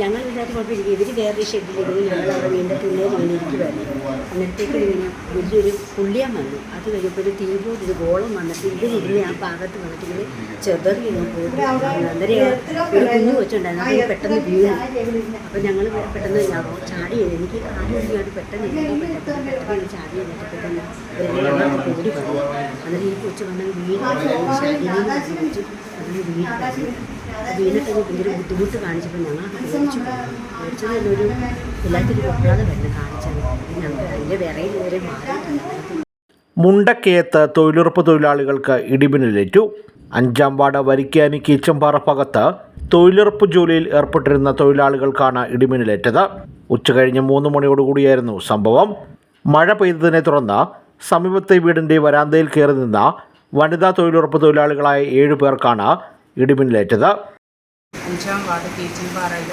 ഞങ്ങൾ ഇതിനകത്ത് കുഴപ്പമില്ല ഇവർ വേറെ ഷെഡിലിരുന്ന് ഞങ്ങൾ അവിടെ വീണ്ടും തുന്നേൽ ഇങ്ങനെ ഇരിക്കുമായിരുന്നു അന്നേരത്തേക്ക് വലിയൊരു പുള്ളിയാൻ വന്നു. അത് കഴിഞ്ഞപ്പോൾ ഒരു തീപോട്ട് ഒരു ഗോളം വന്നിട്ട് ഇവരിരുന്ന് ആ ഭാഗത്ത് വന്നിട്ട് ഇങ്ങനെ ചെതറി പോയിട്ട് അന്നേരം ഒരു കുഞ്ഞു വെച്ചുണ്ടായിരുന്നു അത് പെട്ടെന്ന് വീണു. അപ്പോൾ ഞങ്ങൾ പെട്ടെന്ന് ചാടി. എനിക്ക് കാര്യം ഒഴിഞ്ഞാണ്ട് പെട്ടെന്ന് പെട്ടെന്ന് ചാടി എന്നിട്ട് പെട്ടെന്ന് ഓടി വന്നു അന്നേരം ഈ കൊച്ചു വന്നാൽ വീട് ശരീരം വെച്ച് അതിന് വീട് വീണിട്ട് ഭയങ്കര ബുദ്ധിമുട്ട് കാണിച്ചപ്പോൾ ഞങ്ങൾ മേടിച്ചു ഒരു എല്ലാത്തിനും കൊള്ളാതെ വരുന്നത് കാണിച്ചത് ഞങ്ങൾ അതിന്റെ വിറയിൽ വരെ മാറി മുണ്ടക്കയത്ത് തൊഴിലുറപ്പ് തൊഴിലാളികൾക്ക് ഇടിമിന്നലേറ്റു. അഞ്ചാം വാർഡ് വരിക്കാനി കീച്ചമ്പാറ ഭാഗത്ത് തൊഴിലുറപ്പ് ജോലിയിൽ ഏർപ്പെട്ടിരുന്ന തൊഴിലാളികൾക്കാണ് ഇടിമിന്നലേറ്റത്. ഉച്ചകഴിഞ്ഞ് മൂന്ന് മണിയോടുകൂടിയായിരുന്നു സംഭവം. മഴ പെയ്തതിനെ തുടർന്ന് സമീപത്തെ വീടിന്റെ വരാന്തയിൽ കയറി നിന്ന വനിതാ തൊഴിലുറപ്പ് തൊഴിലാളികളായ ഏഴു പേർക്കാണ് ഇടിമിന്നലേറ്റത്. അഞ്ചാം വാർഡ് കീച്ചൻപാറയിൽ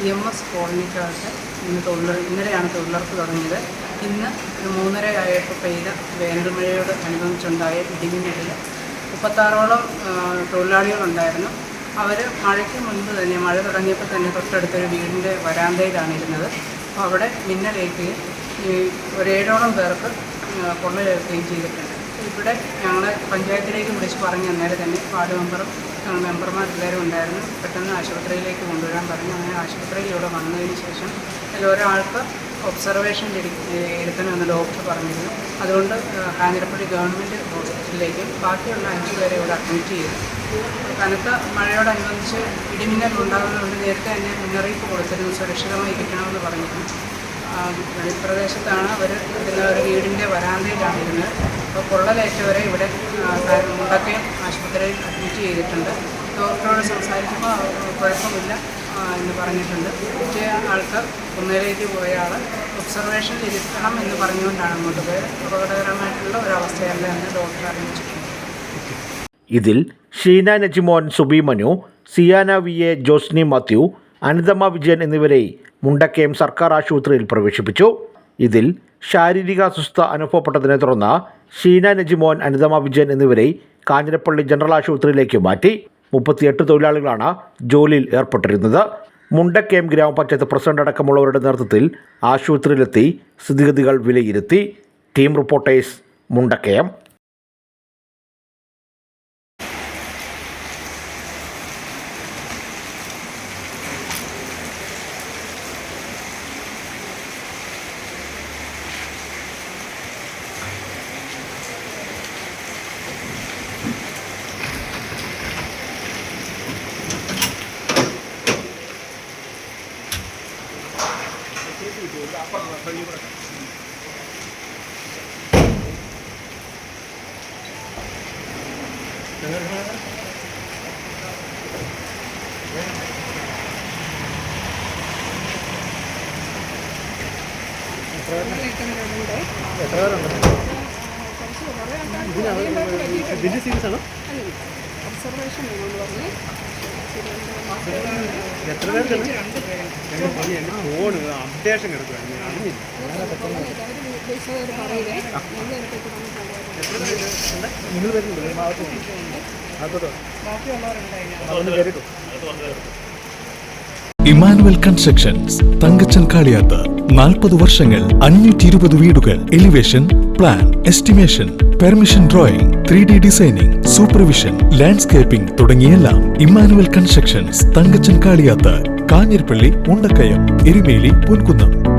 ഇ എം എസ് കോളനിക്കകത്ത് ഇന്ന് തൊഴിൽ ഇന്നലെയാണ് തൊഴിലുറപ്പ് തുടങ്ങിയത്. ഇന്ന് ഒരു മൂന്നര ആയപ്പോൾ പെയ്ത വേനൽ മഴയോട് അനുബന്ധിച്ചുണ്ടായ ഇടിമിന്നലിൽ മുപ്പത്താറോളം തൊഴിലാളികളുണ്ടായിരുന്നു. അവർ മഴയ്ക്ക് മുൻപ് തന്നെ മഴ തുടങ്ങിയപ്പോൾ തന്നെ തൊട്ടടുത്തൊരു വീടിന്റെ വരാന്തയിലാണ് ഇരുന്നത്. അപ്പോൾ അവിടെ മിന്നലേക്കുകയും ഒരേഴോളം പേർക്ക് കൊള്ളയേൽക്കുകയും ചെയ്തിട്ടുണ്ട്. ഇവിടെ ഞങ്ങൾ പഞ്ചായത്തിലേക്ക് വിളിച്ച് പറഞ്ഞു അന്നേരം തന്നെ വാർഡ് മെമ്പറും മെമ്പർമാരെല്ലാവരും ഉണ്ടായിരുന്നു. പെട്ടെന്ന് ആശുപത്രിയിലേക്ക് കൊണ്ടുവരാൻ പറഞ്ഞു. അങ്ങനെ ആശുപത്രിയിൽ ഇവിടെ വന്നതിന് ശേഷം ഒരാൾക്ക് ഒബ്സർവേഷൻ എടുക്കണമെന്ന് ഡോക്ടർ പറഞ്ഞിരുന്നു. അതുകൊണ്ട് കാഞ്ഞിരപ്പള്ളി ഗവൺമെന്റ് ഹോസ്പിറ്റലിലേക്കും ബാക്കിയുള്ള അഞ്ച് പേരെ ഇവിടെ അഡ്മിറ്റ് ചെയ്തു. കനത്ത മഴയോടനുബന്ധിച്ച് ഇടിമിന്നൽ ഉണ്ടാകുന്നതുകൊണ്ട് നേരത്തെ തന്നെ മുന്നറിയിപ്പ് കൊടുത്തിരുന്നു. സുരക്ഷിതമായി ഇരിക്കണമെന്ന് പറഞ്ഞിരുന്നു. ആ, വെളിപ്രദേശത്താണ് അവർ ഒരു വീടിന്റെ വരാന്തയിലാണ് ഇരുന്നത് അപ്പോൾ പൊള്ളലേറ്റവരെ ഇവിടെ മുണ്ടക്കയം ആശുപത്രിയിൽ അഡ്മിറ്റ് ചെയ്തിട്ടുണ്ട്. ഡോക്ടറോട് സംസാരിക്കുമ്പോൾ കുഴപ്പമില്ല എന്ന് പറഞ്ഞിട്ടുണ്ട്. മറ്റേ ആൾക്ക് കുന്നേലേക്ക് പോയ ആൾ ഒബ്സർവേഷനിൽ ഇരുത്തണം എന്ന് പറഞ്ഞുകൊണ്ടാണ് അങ്ങോട്ട് പോയത്. അപകടകരമായിട്ടുള്ള ഒരവസ്ഥയല്ല എന്ന് ഡോക്ടർ അറിയിച്ചിട്ടുണ്ട്. ഇതിൽ ഷീന നജിമോൻ സുബി മനു സിയാന വി എ ജോസ്നി മാത്യു അനിതമ്മ വിജയൻ എന്നിവരെ മുണ്ടക്കയം സർക്കാർ ആശുപത്രിയിൽ പ്രവേശിപ്പിച്ചു. ഇതിൽ ശാരീരിക അസ്വസ്ഥ അനുഭവപ്പെട്ടതിനെ തുടർന്ന് ഷീന നജിമോൻ അനിതമ വിജയൻ എന്നിവരെ കാഞ്ഞിരപ്പള്ളി ജനറൽ ആശുപത്രിയിലേക്ക് മാറ്റി. മുപ്പത്തിയെട്ട് തൊഴിലാളികളാണ് ജോലിയിൽ ഏർപ്പെട്ടിരുന്നത്. മുണ്ടക്കേം ഗ്രാമപഞ്ചായത്ത് പ്രസിഡന്റ് അടക്കമുള്ളവരുടെ നേതൃത്വത്തിൽ ആശുപത്രിയിലെത്തി സ്ഥിതിഗതികൾ വിലയിരുത്തി. Team reporters Mundakayam. എത്ര പേരുണ്ട് ഇതിന് സീരീസ് ആണോ അല്ല ഒബ്സർവേഷൻ എന്ന് പറഞ്ഞ് ഫോണ് അപ്ഡേഷൻ കിടക്കുവായിരുന്നു അറിഞ്ഞില്ല. നിങ്ങൾ വരുന്നുണ്ട് ഭാഗത്ത് അതോട്ടോ ഒന്ന് കയറിട്ടോ ഇമാനുവൽ കൺസ്ട്രക്ഷൻസ് തങ്കച്ചൻ കാളിയാത്ത് നാൽപ്പത് വർഷങ്ങൾ അഞ്ഞൂറ്റി ഇരുപത് വീടുകൾ elevation plan estimation permission drawing three D designing supervision landscaping തുടങ്ങിയെല്ലാം Emmanuel constructions Thankachan Kaliyath Kanjirappally Undakkayam Erumeli Ponkunnam.